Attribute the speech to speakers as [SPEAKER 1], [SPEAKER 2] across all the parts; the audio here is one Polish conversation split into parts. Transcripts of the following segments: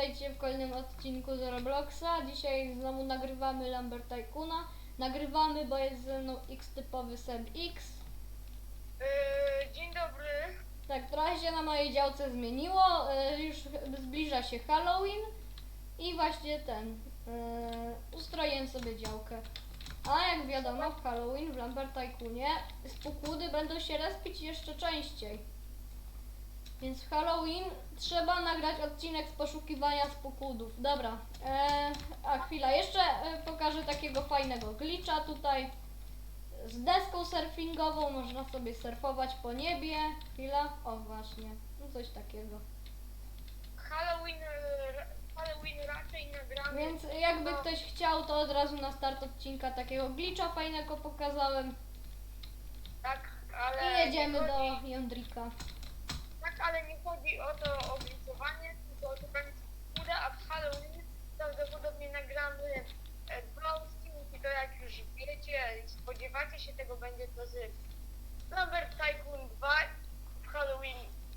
[SPEAKER 1] witajcie w kolejnym odcinku z Robloxa. Dzisiaj znowu nagrywamy Lambert Tycoona. Nagrywamy, bo jest ze mną X-typowy Seb X.
[SPEAKER 2] Yy, dzień dobry.
[SPEAKER 1] Tak, trochę się na mojej działce zmieniło. e, Już zbliża się Halloween i właśnie ten. e, Ustroiłem sobie działkę. A jak wiadomo, w Halloween w Lambert Tycoonie spokłudy będą się respić jeszcze częściej. Więc w Halloween trzeba nagrać odcinek z poszukiwania spokłudów. Dobra, e, a chwila, jeszcze e, pokażę takiego fajnego glitcha tutaj. Z deską surfingową można sobie surfować po niebie. Chwila, o właśnie, no coś takiego.
[SPEAKER 2] Halloween, Halloween raczej nagramy.
[SPEAKER 1] Więc jakby
[SPEAKER 2] No.
[SPEAKER 1] ktoś chciał, to od razu na start odcinka takiego glitcha fajnego pokazałem.
[SPEAKER 2] Tak, ale.
[SPEAKER 1] I jedziemy do Jędrika.
[SPEAKER 2] Tak, ale nie chodzi o to oblicowanie, tylko o szukanie skóra, a w Halloween prawdopodobnie nagramy e, dwa odcinki, to jak już wiecie i spodziewacie się tego, będzie to z Lambert Tycoon 2 w Halloween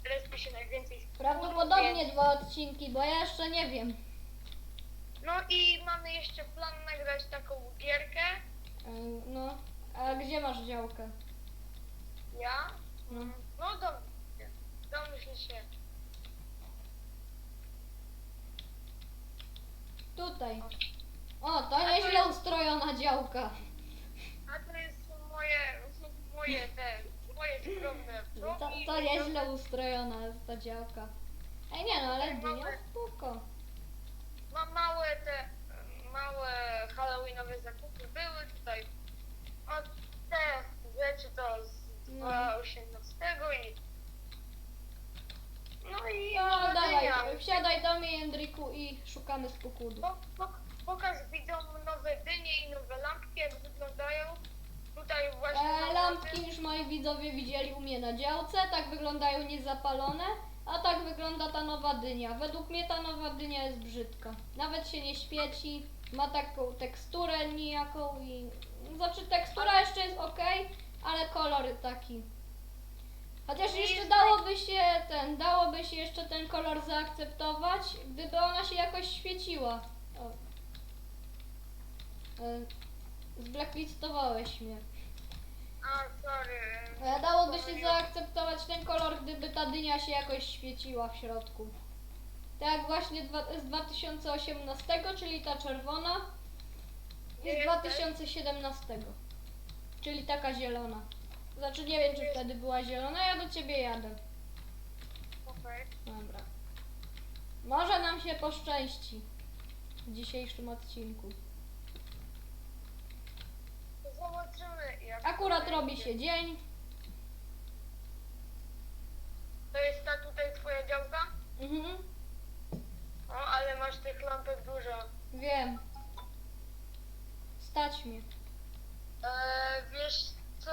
[SPEAKER 2] respi się najwięcej
[SPEAKER 1] Prawdopodobnie dwa odcinki, bo ja jeszcze nie wiem.
[SPEAKER 2] No i mamy jeszcze plan nagrać taką gierkę.
[SPEAKER 1] E, No, a gdzie masz działkę?
[SPEAKER 2] Ja?
[SPEAKER 1] No.
[SPEAKER 2] No się. Domyśl się.
[SPEAKER 1] Tutaj. O, to nieźle ustrojona działka.
[SPEAKER 2] A to jest moje, moje te, moje skromne
[SPEAKER 1] To,
[SPEAKER 2] progi.
[SPEAKER 1] to nieźle ustrojona jest ta działka. Ej, nie no, ale dynia spoko.
[SPEAKER 2] Mam małe te, małe halloweenowe zakupy były tutaj. O te rzeczy to z
[SPEAKER 1] No.
[SPEAKER 2] 2018 i... No i...
[SPEAKER 1] No,
[SPEAKER 2] no,
[SPEAKER 1] dawaj,
[SPEAKER 2] dynia.
[SPEAKER 1] wsiadaj do mnie, Jędryku, i szukamy spokudów.
[SPEAKER 2] Po, po, pokaż widzom nowe dynie i nowe lampki, jak wyglądają. Tutaj właśnie
[SPEAKER 1] E,
[SPEAKER 2] mamy-
[SPEAKER 1] lampki już moi widzowie widzieli u mnie na działce, tak wyglądają niezapalone, a tak wygląda ta nowa dynia. Według mnie ta nowa dynia jest brzydka. Nawet się nie świeci, ma taką teksturę nijaką i... Znaczy tekstura jeszcze jest ok, ale kolor taki. Chociaż jeszcze dałoby się ten, dałoby się jeszcze ten kolor zaakceptować, gdyby ona się jakoś świeciła. O. E, Zblacklistowałeś mnie.
[SPEAKER 2] A, sorry.
[SPEAKER 1] E, Dałoby się zaakceptować ten kolor, gdyby ta dynia się jakoś świeciła w środku. Tak właśnie dwa, z 2018, czyli ta czerwona i z
[SPEAKER 2] Nie
[SPEAKER 1] 2017, czyli taka zielona. Znaczy nie wiem, czy wtedy była zielona, ja do ciebie jadę.
[SPEAKER 2] Okej.
[SPEAKER 1] Dobra. Może nam się poszczęści w dzisiejszym odcinku.
[SPEAKER 2] To Zobaczymy jak
[SPEAKER 1] Akurat
[SPEAKER 2] to
[SPEAKER 1] robi
[SPEAKER 2] będzie.
[SPEAKER 1] się dzień.
[SPEAKER 2] To jest ta tutaj twoja działka?
[SPEAKER 1] Mhm,
[SPEAKER 2] O, ale masz tych lampek dużo.
[SPEAKER 1] wiem. Stać mnie.
[SPEAKER 2] E, wiesz co,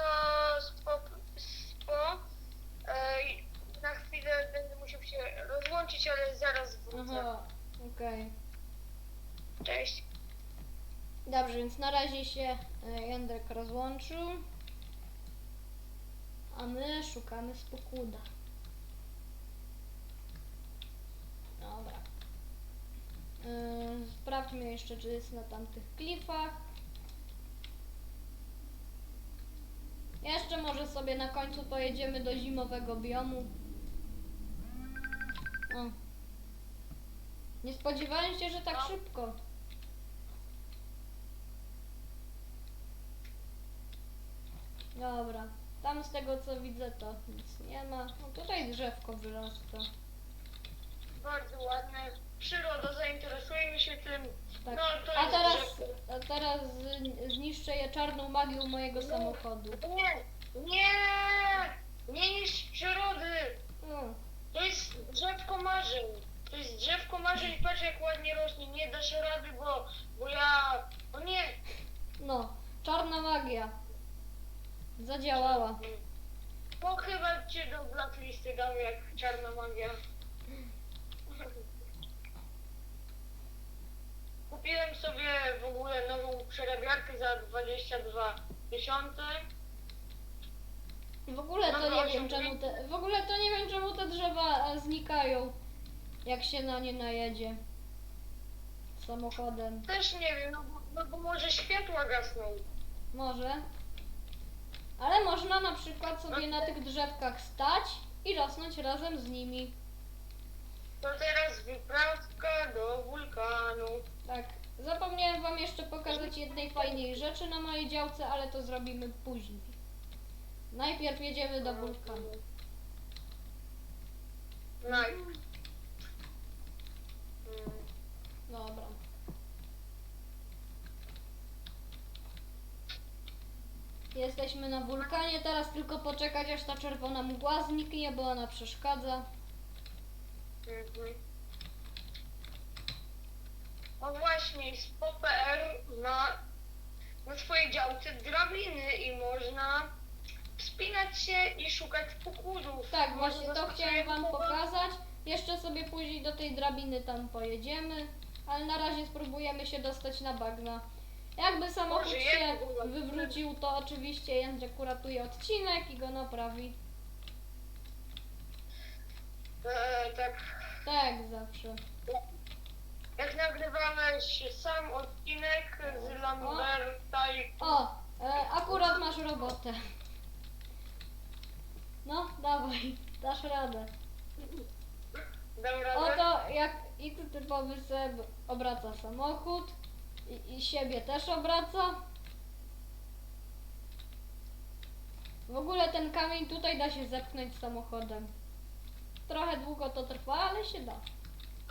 [SPEAKER 2] spo, spo e, na chwilę będę musiał się rozłączyć, ale zaraz wrócę.
[SPEAKER 1] Aha, okej.
[SPEAKER 2] Cześć.
[SPEAKER 1] Dobrze, więc na razie się e, Jędrek rozłączył. A my szukamy spokuda. Dobra. Yy, sprawdźmy jeszcze, czy jest na tamtych klifach. Jeszcze może sobie na końcu pojedziemy do zimowego biomu. O. Nie spodziewałem się, że tak
[SPEAKER 2] No.
[SPEAKER 1] szybko. Dobra. Tam z tego co widzę to nic nie ma. No tutaj drzewko wyrasta.
[SPEAKER 2] Bardzo ładne. Przyroda zainteresuje mi się tym.
[SPEAKER 1] Tak.
[SPEAKER 2] No, to
[SPEAKER 1] A
[SPEAKER 2] jest
[SPEAKER 1] teraz, a teraz zniszczę je czarną magią mojego samochodu.
[SPEAKER 2] Nie, nie, nie niż przyrody.
[SPEAKER 1] Mm.
[SPEAKER 2] To jest drzewko marzeń. To jest drzewko marzeń. Patrz jak ładnie rośnie. Nie dasz rady, bo, bo ja... O nie.
[SPEAKER 1] No, czarna magia. Zadziałała.
[SPEAKER 2] Bo chyba cię do blacklisty dam jak czarna magia. Kupiłem sobie w ogóle nową przerabiarkę za 22 tysiące.
[SPEAKER 1] W ogóle to
[SPEAKER 2] Dobra,
[SPEAKER 1] nie wiem czemu te, w ogóle to nie wiem czemu te drzewa e, znikają jak się na nie najedzie. samochodem.
[SPEAKER 2] Też nie wiem, no bo, no bo może światła gasną.
[SPEAKER 1] Może. Ale można na przykład sobie na tych drzewkach stać i rosnąć razem z nimi.
[SPEAKER 2] To teraz wyprawka do wulkanu.
[SPEAKER 1] Tak. Zapomniałem wam jeszcze pokazać jednej fajnej rzeczy na mojej działce, ale to zrobimy później. Najpierw jedziemy do wulkanu.
[SPEAKER 2] Naj.
[SPEAKER 1] Dobra. Jesteśmy na wulkanie, teraz tylko poczekać aż ta czerwona mgła zniknie, bo ona przeszkadza.
[SPEAKER 2] Mhm. No właśnie, z PPR ma na swojej działce drabiny i można wspinać się i szukać pokłudów.
[SPEAKER 1] Tak, właśnie to chciałem wam pokazać. Jeszcze sobie później do tej drabiny tam pojedziemy, ale na razie spróbujemy się dostać na bagna. Jakby samochód
[SPEAKER 2] Może
[SPEAKER 1] się wywrócił, to oczywiście Jędrzek uratuje odcinek i go naprawi.
[SPEAKER 2] E, tak,
[SPEAKER 1] Tak jak zawsze.
[SPEAKER 2] jak nagrywałeś sam odcinek z Lamberta i
[SPEAKER 1] O, e, akurat masz robotę. No, dawaj, dasz radę.
[SPEAKER 2] dał radę.
[SPEAKER 1] Oto jak i typowy Seb obraca samochód i, i siebie też obraca. W ogóle ten kamień tutaj da się zepchnąć samochodem. Trochę długo to trwa, ale się da.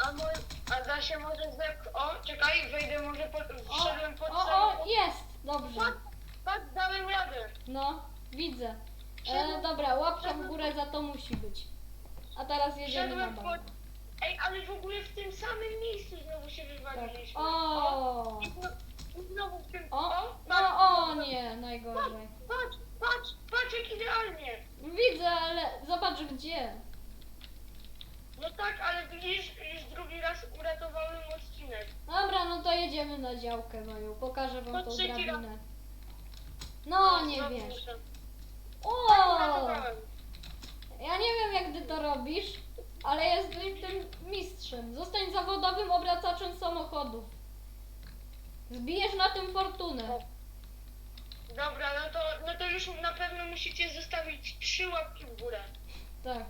[SPEAKER 2] A, mo- a da się może zep... O, czekaj, wejdę może pod... Wszedłem pod
[SPEAKER 1] o, o
[SPEAKER 2] samochód.
[SPEAKER 1] jest! Dobrze.
[SPEAKER 2] Patrz, patrz, dałem radę.
[SPEAKER 1] No, widzę. E, dobra, łapka w górę za to musi być. A teraz jedziemy na
[SPEAKER 2] Wszedłem
[SPEAKER 1] bank.
[SPEAKER 2] Ej, ale w ogóle w tym samym miejscu znowu się
[SPEAKER 1] Tak.
[SPEAKER 2] wywaliliśmy.
[SPEAKER 1] O!
[SPEAKER 2] I znowu, i znowu w tym...
[SPEAKER 1] O! No o
[SPEAKER 2] patrz,
[SPEAKER 1] nie, najgorzej.
[SPEAKER 2] Patrz, patrz, patrz jak idealnie.
[SPEAKER 1] Widzę, ale zobacz gdzie.
[SPEAKER 2] No tak, ale widzisz, już drugi raz uratowałem odcinek.
[SPEAKER 1] Dobra, no to jedziemy na działkę moją. Pokażę wam
[SPEAKER 2] To
[SPEAKER 1] tą
[SPEAKER 2] trzeci
[SPEAKER 1] drabinę. No, nie
[SPEAKER 2] Znowu
[SPEAKER 1] wiesz.
[SPEAKER 2] muszę.
[SPEAKER 1] O!
[SPEAKER 2] Uratowałem.
[SPEAKER 1] Ja nie wiem jak ty to robisz, ale jesteś tym mistrzem. Zostań zawodowym obracaczem samochodów. Zbijesz na tym fortunę.
[SPEAKER 2] Dobra, no to, no to już na pewno musicie zostawić trzy łapki w górę.
[SPEAKER 1] Tak.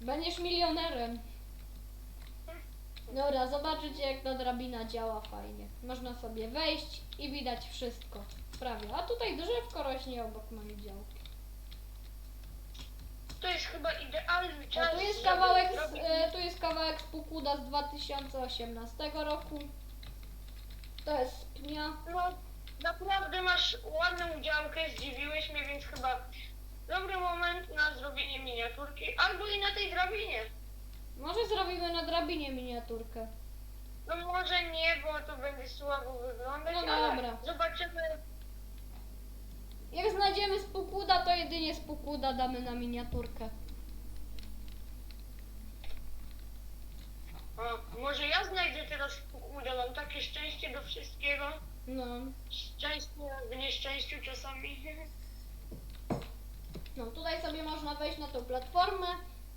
[SPEAKER 1] Będziesz milionerem. Dobra, zobaczycie jak ta drabina działa fajnie. Można sobie wejść i widać wszystko. Prawie. A tutaj drzewko rośnie obok mojej działki.
[SPEAKER 2] To jest chyba idealny czas.
[SPEAKER 1] tu jest
[SPEAKER 2] żeby
[SPEAKER 1] kawałek z,
[SPEAKER 2] zrobić-
[SPEAKER 1] e, tu jest kawałek z Pukuda z 2018 roku. To jest pnia.
[SPEAKER 2] No, naprawdę masz ładną działkę, zdziwiłeś mnie, więc chyba dobry moment na zrobienie miniaturki, albo i na tej drabinie.
[SPEAKER 1] Może zrobimy na drabinie miniaturkę.
[SPEAKER 2] No może nie, bo to będzie słabo wyglądać,
[SPEAKER 1] No
[SPEAKER 2] ale
[SPEAKER 1] dobra.
[SPEAKER 2] zobaczymy.
[SPEAKER 1] Jak znajdziemy z Pukuda, to jedynie z Pukuda damy na miniaturkę.
[SPEAKER 2] O, może ja znajdę teraz kurde, mam takie szczęście do wszystkiego.
[SPEAKER 1] No.
[SPEAKER 2] Szczęście w nieszczęściu czasami.
[SPEAKER 1] No, tutaj sobie można wejść na tą platformę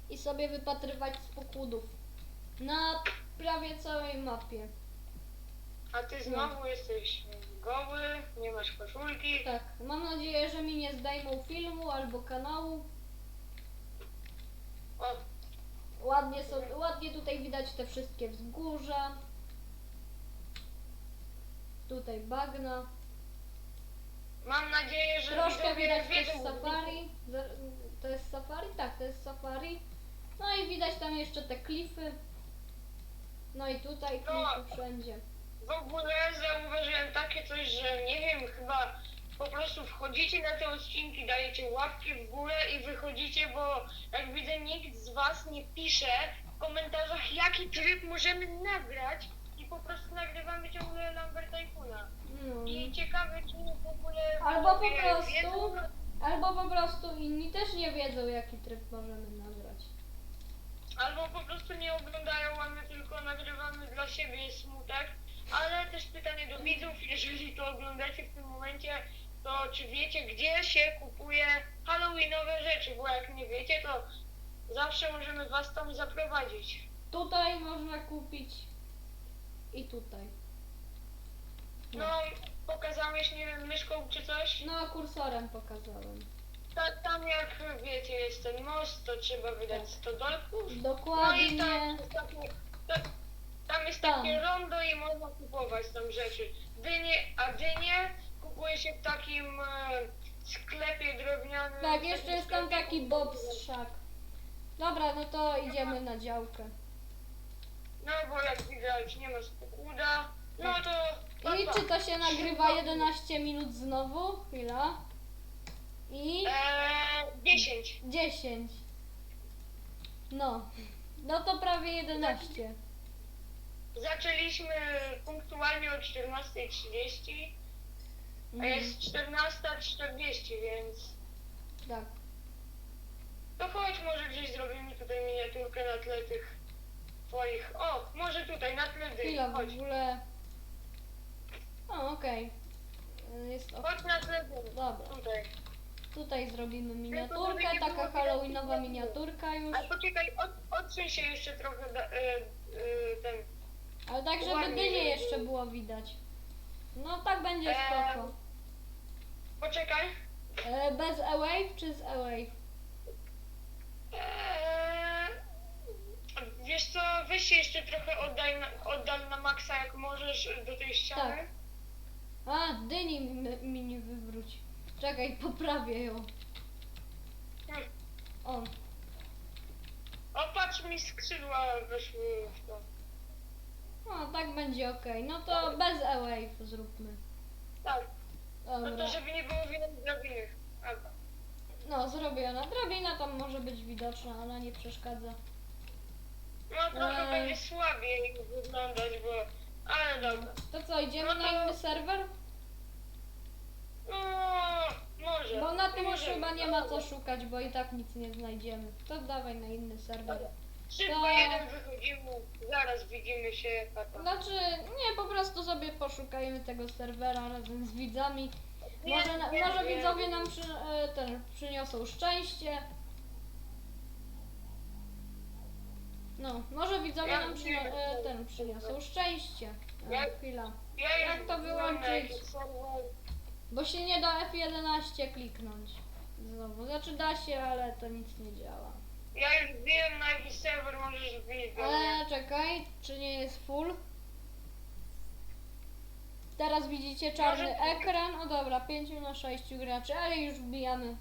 [SPEAKER 1] i sobie wypatrywać spokłudów. Na prawie całej mapie.
[SPEAKER 2] A ty znowu jesteś goły, nie masz koszulki.
[SPEAKER 1] Tak, mam nadzieję, że mi nie zdejmą filmu albo kanału.
[SPEAKER 2] O,
[SPEAKER 1] Ładnie, są, ładnie tutaj widać te wszystkie wzgórza. Tutaj bagna.
[SPEAKER 2] mam nadzieję, że
[SPEAKER 1] Troszkę
[SPEAKER 2] widzowie
[SPEAKER 1] widać też
[SPEAKER 2] wiedzą,
[SPEAKER 1] safari. Za- To jest safari? Tak, to jest safari. No i widać tam jeszcze te klify. No i tutaj
[SPEAKER 2] No.
[SPEAKER 1] klify wszędzie.
[SPEAKER 2] W ogóle zauważyłem takie coś, że nie wiem, chyba po prostu wchodzicie na te odcinki, dajecie łapki w górę i wychodzicie, bo jak widzę nikt z was nie pisze w komentarzach jaki tryb możemy nagrać i po prostu nagrywamy ciągle Lambert Tycoona.
[SPEAKER 1] No.
[SPEAKER 2] I ciekawe czy w ogóle
[SPEAKER 1] Albo po prostu-
[SPEAKER 2] wiedzą,
[SPEAKER 1] Albo po prostu inni też nie wiedzą, jaki tryb możemy nagrać.
[SPEAKER 2] albo po prostu nie oglądają, a my tylko nagrywamy dla siebie smutek. Ale też pytanie do widzów, jeżeli to oglądacie w tym momencie, to czy wiecie, gdzie się kupuje halloweenowe rzeczy? Bo jak nie wiecie, to zawsze możemy was tam zaprowadzić.
[SPEAKER 1] tutaj można kupić i tutaj.
[SPEAKER 2] No, pokazałeś, nie wiem, myszką czy coś?
[SPEAKER 1] No, kursorem pokazałem.
[SPEAKER 2] Ta, tam jak wiecie, jest ten most, to trzeba wydać 100 dolków. No i
[SPEAKER 1] Dokładnie.
[SPEAKER 2] tam, jest takie- ta- tam jest
[SPEAKER 1] Tam.
[SPEAKER 2] takie rondo i można kupować tam rzeczy. Dynie, a dynie kupuje się w takim e, sklepie drewnianym.
[SPEAKER 1] Tak,
[SPEAKER 2] w
[SPEAKER 1] jeszcze
[SPEAKER 2] takim
[SPEAKER 1] jest tam
[SPEAKER 2] sklepie.
[SPEAKER 1] taki bobszak. Dobra, no to idziemy na działkę.
[SPEAKER 2] No bo jak widać nie ma spokuda. No to...
[SPEAKER 1] I czy to się nagrywa 11 minut znowu? Chwila. I
[SPEAKER 2] Eee, 10.
[SPEAKER 1] 10. No. No to prawie 11.
[SPEAKER 2] Zaczęliśmy punktualnie o 14.30, a
[SPEAKER 1] Mhm.
[SPEAKER 2] jest 14.40, więc
[SPEAKER 1] Tak.
[SPEAKER 2] to chodź może gdzieś zrobimy tutaj miniaturkę na tle tych twoich... O, może tutaj, na tle
[SPEAKER 1] Chwila
[SPEAKER 2] dych,
[SPEAKER 1] w
[SPEAKER 2] chodź.
[SPEAKER 1] ogóle. O, okej. Y, Jest ok.
[SPEAKER 2] Chodź na tle dych,
[SPEAKER 1] Dobra.
[SPEAKER 2] tutaj.
[SPEAKER 1] Tutaj zrobimy miniaturkę, taka halloweenowa miniaturka już.
[SPEAKER 2] Ale poczekaj, od, odsuń się jeszcze trochę da, e, e, ten...
[SPEAKER 1] Ale tak, żeby
[SPEAKER 2] ładnie,
[SPEAKER 1] dynie jeszcze
[SPEAKER 2] było.
[SPEAKER 1] widać. No tak będzie
[SPEAKER 2] Eee.
[SPEAKER 1] spoko.
[SPEAKER 2] Poczekaj.
[SPEAKER 1] E, bez A-Wave czy z A-Wave?
[SPEAKER 2] Eee, wiesz co, weź się jeszcze trochę oddaj na, oddal na maksa jak możesz do tej ściany.
[SPEAKER 1] Tak. A, dyni mi, mi nie wywróć. Czekaj, poprawię ją.
[SPEAKER 2] Hmm.
[SPEAKER 1] O,
[SPEAKER 2] O, patrz mi skrzydła weszły w to.
[SPEAKER 1] No tak będzie ok. No to bez A-Wave zróbmy.
[SPEAKER 2] Tak, no
[SPEAKER 1] Dobra.
[SPEAKER 2] to żeby nie było widać drabiny. Alba.
[SPEAKER 1] No, zrobiona. Drabina tam może być widoczna, ona nie przeszkadza.
[SPEAKER 2] No trochę
[SPEAKER 1] Eee.
[SPEAKER 2] będzie słabiej wyglądać, bo... Ale dobra.
[SPEAKER 1] To co, idziemy
[SPEAKER 2] No
[SPEAKER 1] na
[SPEAKER 2] to-
[SPEAKER 1] inny serwer?
[SPEAKER 2] No, może.
[SPEAKER 1] Bo na tym już chyba nie ma co
[SPEAKER 2] dobra.
[SPEAKER 1] szukać, bo i tak nic nie znajdziemy. To dawaj na inny serwer.
[SPEAKER 2] Szybko jeden wychodzimy, zaraz widzimy się. Papa.
[SPEAKER 1] Znaczy, nie, po prostu sobie poszukajmy tego serwera razem z widzami. Może, na, może widzowie nam przy, e, ten, przyniosą szczęście. No, może widzowie nam przyno, e, ten, przyniosą szczęście. E, chwila.
[SPEAKER 2] Ja
[SPEAKER 1] Jak to wyłączyć? Bo się nie da F11 kliknąć. Znowu. Znaczy da się, ale to nic nie działa.
[SPEAKER 2] Ja już wiem na jakiś serwer możesz wbić do mnie.
[SPEAKER 1] Ale czekaj, czy nie jest full? Teraz widzicie czarny
[SPEAKER 2] Może-
[SPEAKER 1] ekran. O dobra, 5 na 6 graczy, ale już wbijamy.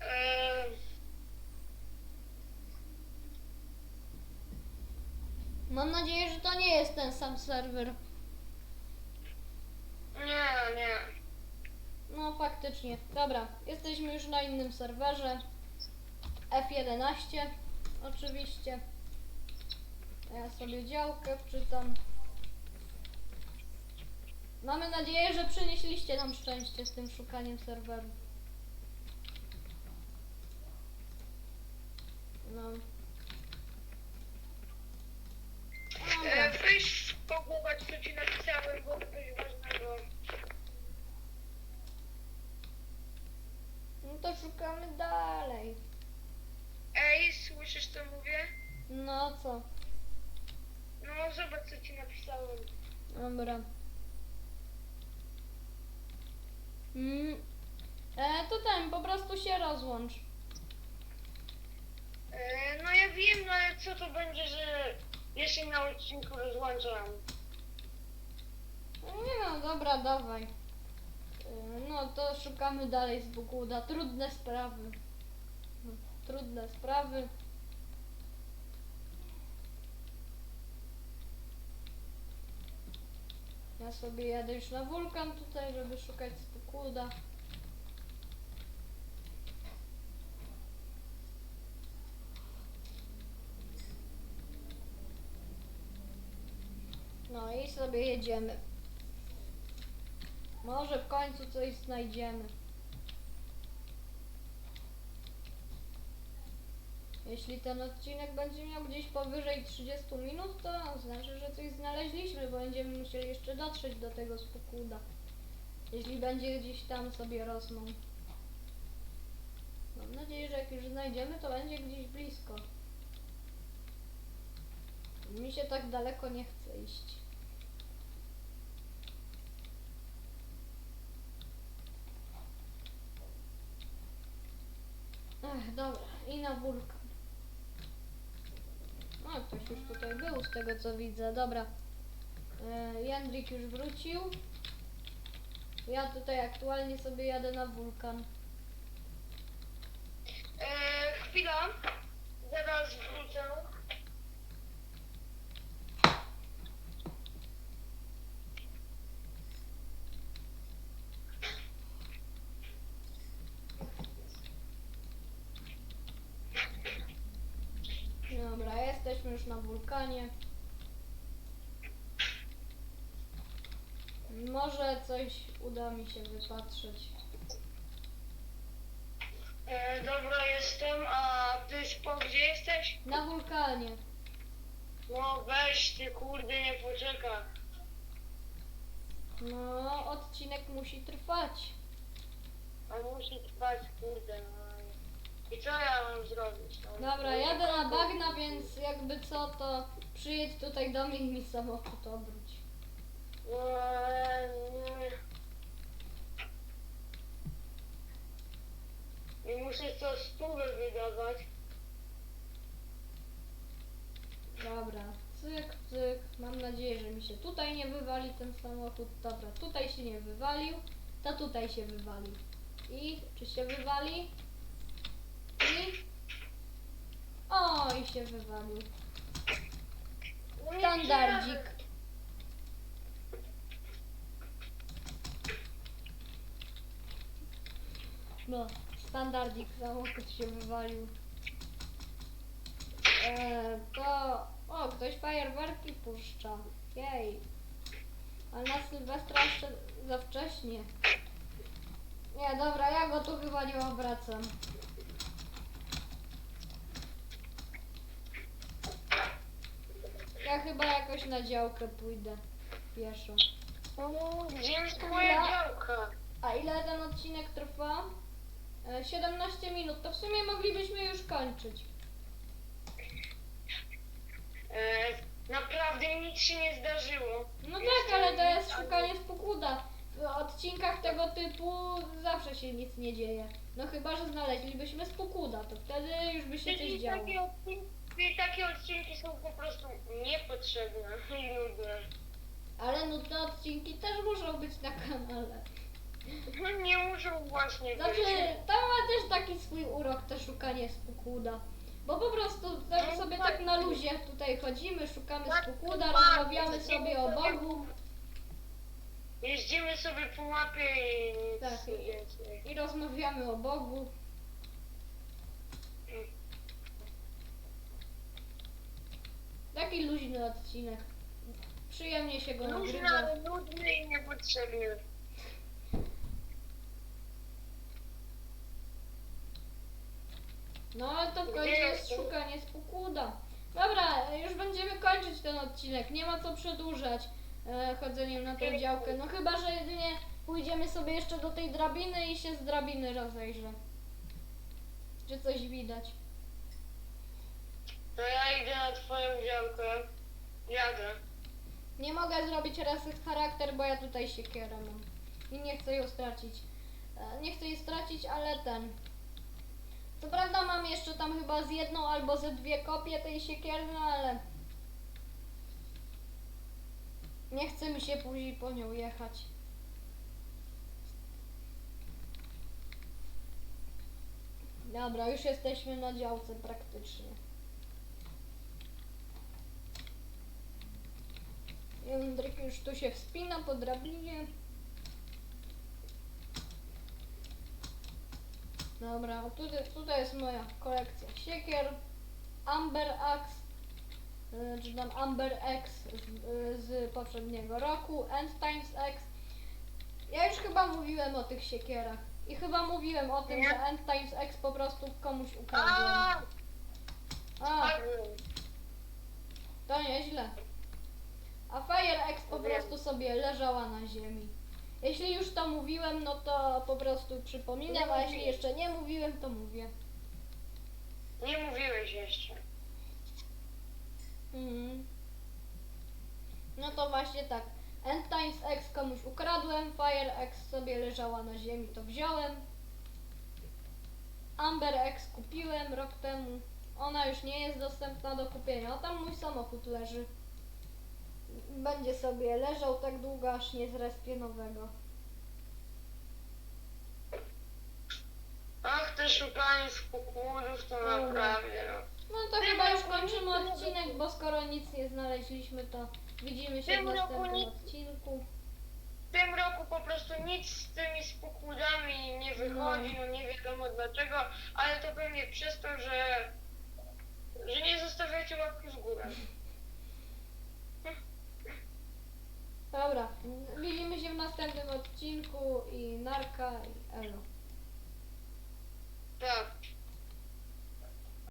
[SPEAKER 2] Eee,
[SPEAKER 1] Mam nadzieję, że to nie jest ten sam serwer.
[SPEAKER 2] nie, nie.
[SPEAKER 1] No faktycznie. Dobra, jesteśmy już na innym serwerze. F11 oczywiście. Ja sobie działkę wczytam. Mamy nadzieję, że przynieśliście nam szczęście z tym szukaniem serweru. No. Dobra.
[SPEAKER 2] Eee, weź pogłować co bo coś ważnego.
[SPEAKER 1] No to szukamy dalej.
[SPEAKER 2] Ej, słyszysz co mówię?
[SPEAKER 1] No co?
[SPEAKER 2] No zobacz co ci napisałem.
[SPEAKER 1] Dobra. Mm. E, to ten, po prostu się rozłącz.
[SPEAKER 2] Eee, no ja wiem, no ale co to będzie, że ja się na odcinku rozłączam.
[SPEAKER 1] Nie no, dobra, dawaj. No to szukamy dalej z Bukuda. Trudne sprawy. No, Trudne sprawy. Ja sobie jadę już na wulkan tutaj, żeby szukać Spokuda. No i sobie jedziemy. Może w końcu coś znajdziemy. Jeśli ten odcinek będzie miał gdzieś powyżej 30 minut, to znaczy, że coś znaleźliśmy, bo będziemy musieli jeszcze dotrzeć do tego spokuda. Jeśli będzie gdzieś tam sobie rosnął. Mam nadzieję, że jak już znajdziemy, to będzie gdzieś blisko. Mi się tak daleko nie chce iść. Ech, dobra, i na wulkan. No, ktoś już tutaj był z tego co widzę. Dobra. E, Jędrik już wrócił. Ja tutaj aktualnie sobie jadę na wulkan.
[SPEAKER 2] E, chwila. Zaraz wrócę.
[SPEAKER 1] Dobra, jesteśmy już na wulkanie. Może coś uda mi się wypatrzeć.
[SPEAKER 2] E, dobra, jestem. A ty spo, gdzie jesteś?
[SPEAKER 1] Na wulkanie.
[SPEAKER 2] No weź ty kurde, nie poczeka.
[SPEAKER 1] No, odcinek musi trwać.
[SPEAKER 2] A musi trwać kurde. No. I co ja mam zrobić? No,
[SPEAKER 1] Dobra, jadę na bagna, więc jakby co, to przyjedź tutaj do mnie i mi samochód obróć.
[SPEAKER 2] No, nie. I muszę co stówę wydawać.
[SPEAKER 1] Dobra, cyk, cyk. Mam nadzieję, że mi się tutaj nie wywali ten samochód. Dobra, tutaj się nie wywalił, to tutaj się wywalił. I czy się wywali? I... O, i się wywalił. Standardzik. No, standardzik, samochód się wywalił. Eee, to... O, ktoś fajerwerki puszcza. Jej. Ale na Sylwestra jeszcze za wcześnie. Nie, dobra, ja go tu chyba nie obracam. Ja chyba jakoś na działkę pójdę. Pieszo.
[SPEAKER 2] Gdzie jest moja
[SPEAKER 1] Ja-
[SPEAKER 2] działka?
[SPEAKER 1] A ile ten odcinek trwa? E, 17 minut. To w sumie moglibyśmy już kończyć.
[SPEAKER 2] E, naprawdę nic się nie zdarzyło.
[SPEAKER 1] No tak, ale to jest szukanie spukuda. W odcinkach tego typu zawsze się nic nie dzieje. No chyba, że znaleźlibyśmy spukuda, to wtedy już by się coś
[SPEAKER 2] Czyli
[SPEAKER 1] działo.
[SPEAKER 2] takie, odcinki, czyli takie odcinki są po prostu niepotrzebne i nudne.
[SPEAKER 1] Ale nudne odcinki też muszą być na kanale.
[SPEAKER 2] Nie muszą właśnie
[SPEAKER 1] Znaczy,
[SPEAKER 2] być.
[SPEAKER 1] to ma też taki swój urok, to szukanie spukuda. Bo po prostu tak sobie tak na luzie tutaj chodzimy, szukamy spukuda, rozmawiamy sobie o Bogu
[SPEAKER 2] Jeździmy sobie po mapie i nic
[SPEAKER 1] Tak, i-
[SPEAKER 2] więcej.
[SPEAKER 1] i rozmawiamy o Bogu. Taki luźny odcinek. Przyjemnie się go
[SPEAKER 2] Luźny,
[SPEAKER 1] nagrywa.
[SPEAKER 2] ale nudny i niepotrzebny.
[SPEAKER 1] No ale to w końcu jest szukanie spukuda. Dobra, już będziemy kończyć ten odcinek. Nie ma co przedłużać e, chodzeniem na tę działkę. No chyba, że jedynie pójdziemy sobie jeszcze do tej drabiny i się z drabiny rozejrzę. Czy coś widać?
[SPEAKER 2] To ja idę na twoją działkę. Jadę.
[SPEAKER 1] Nie mogę zrobić reset charakter, bo ja tutaj siekierę mam. I nie chcę ją stracić. E, Nie chcę jej stracić, ale ten. Co prawda mam jeszcze tam chyba z jedną albo ze dwie kopie tej siekiery, no ale... Nie chce mi się później po nią jechać. Dobra, już jesteśmy na działce praktycznie. Jędryk już tu się wspina po drabinie. Dobra, tutaj, tutaj jest moja kolekcja siekier. Amber Axe, y, czy tam Amber X z, y, z poprzedniego roku, End Times X. Ja już chyba mówiłem o tych siekierach. I chyba mówiłem o tym,
[SPEAKER 2] Nie.
[SPEAKER 1] że End Times X po prostu komuś ukradłem.
[SPEAKER 2] A,
[SPEAKER 1] to nieźle. A Fire X po prostu sobie leżała na ziemi. Jeśli już to mówiłem, no to po prostu przypominam, a jeśli jeszcze nie mówiłem, to mówię.
[SPEAKER 2] Nie mówiłeś jeszcze.
[SPEAKER 1] Mhm. No to właśnie tak. End Times X komuś ukradłem, Fire X sobie leżała na ziemi, to wziąłem. Amber X kupiłem rok temu. Ona już nie jest dostępna do kupienia. O, tam mój samochód leży. Będzie sobie leżał tak długo, aż nie zrespię nowego.
[SPEAKER 2] Ach, te szukanie spokójów to
[SPEAKER 1] Dobra.
[SPEAKER 2] naprawdę, no.
[SPEAKER 1] No to chyba już kończymy odcinek, bo skoro nic nie znaleźliśmy, to widzimy się w
[SPEAKER 2] Tym roku
[SPEAKER 1] następnym
[SPEAKER 2] nic-
[SPEAKER 1] odcinku.
[SPEAKER 2] W tym roku po prostu nic z tymi spokójami nie wychodzi, no nie wiadomo dlaczego, ale to pewnie przez to, że, że nie zostawiacie łapki w górę.
[SPEAKER 1] Dobra, widzimy się w następnym odcinku i narka i elo.
[SPEAKER 2] Tak.